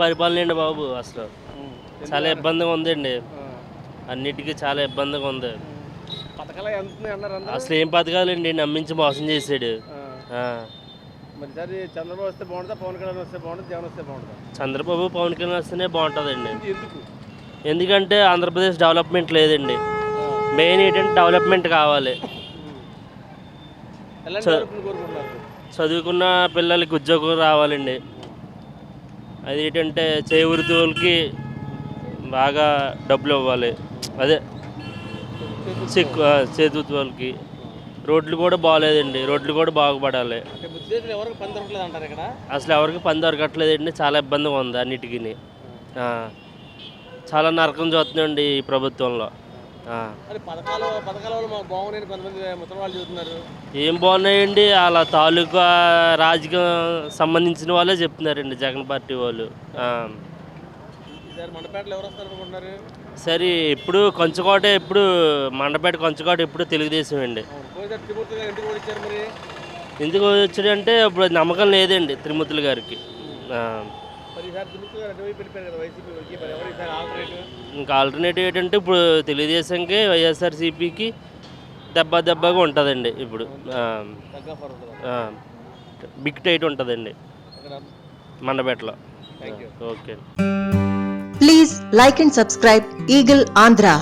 పరిపాలన అండి బాబు అసలు. చాలా ఇబ్బందిగా ఉందండి. అన్నిటికీ చాలా ఇబ్బందిగా ఉంది. పథకాలు అసలు ఏం పథకాలండి నమ్మించి మోసం చేసాడు చంద్రబాబు వస్తే బాగుంటుందా? పవన్ కళ్యాణ్ వస్తే బాగుంటుంది? జగన్ వస్తే బాగుంటుందా? చంద్రబాబు పవన్ కళ్యాణ్ వస్తేనే బాగుంటుందండి. ఎందుకంటే ఆంధ్రప్రదేశ్ డెవలప్మెంట్ లేదండి. మెయిన్ ఏంటంటే డెవలప్మెంట్ కావాలి. చదువుకున్న పిల్లలకి ఉద్యోగం రావాలండి. అది ఏంటంటే చేవృతువులకి బాగా డబ్బులు ఇవ్వాలి. అదే చెక్ చేతుత్వాలకి రోడ్లు కూడా బాగాలేదండి. రోడ్లు కూడా బాగుపడాలి. అసలు ఎవరికి పని దొరకట్లేదండి. చాలా ఇబ్బందిగా ఉంది అన్నిటికీ చాలా నరకం చూస్తుందండి ఈ ప్రభుత్వంలో. మరి పథకాలు పథకాల వల్ల మాకు బాగున్నాయని కొంతమంది ముసలి వాళ్ళు చెబుతున్నారు. ఏం బాగున్నాయండి? అలా తాలూకా రాజకీయం సంబంధించిన వాళ్ళే చెప్తున్నారండి జగన్ పార్టీ వాళ్ళు. ఆ. ఈసారి మండపేటలో ఎవరు వస్తారు అనుకుంటున్నారు? సరే ఇప్పుడు కొంచకోట ఎప్పుడు మండపేట కొంచకోట ఎప్పుడు తెలుగుదేశం అండి. అవును. పోయిసారి త్రిమూర్తి గారు ఎందుకు మరి? ఎందుకు వచ్చాడంటే ఇప్పుడు నమ్మకం లేదండి తిరుమతులు గారికి. ఆ. ఇంకా ఆల్టర్నేటివ్ ఏంటంటే ఇప్పుడు తెలుగుదేశంకి వైఎస్ఆర్సీపీకి దెబ్బ దెబ్బగా ఉంటుందండి ఇప్పుడు. బిగ్ టైట్ ఉంటుందండి. అక్కడ? మండపేటలో. Thank you okay. Please like and subscribe Eagle Andhra.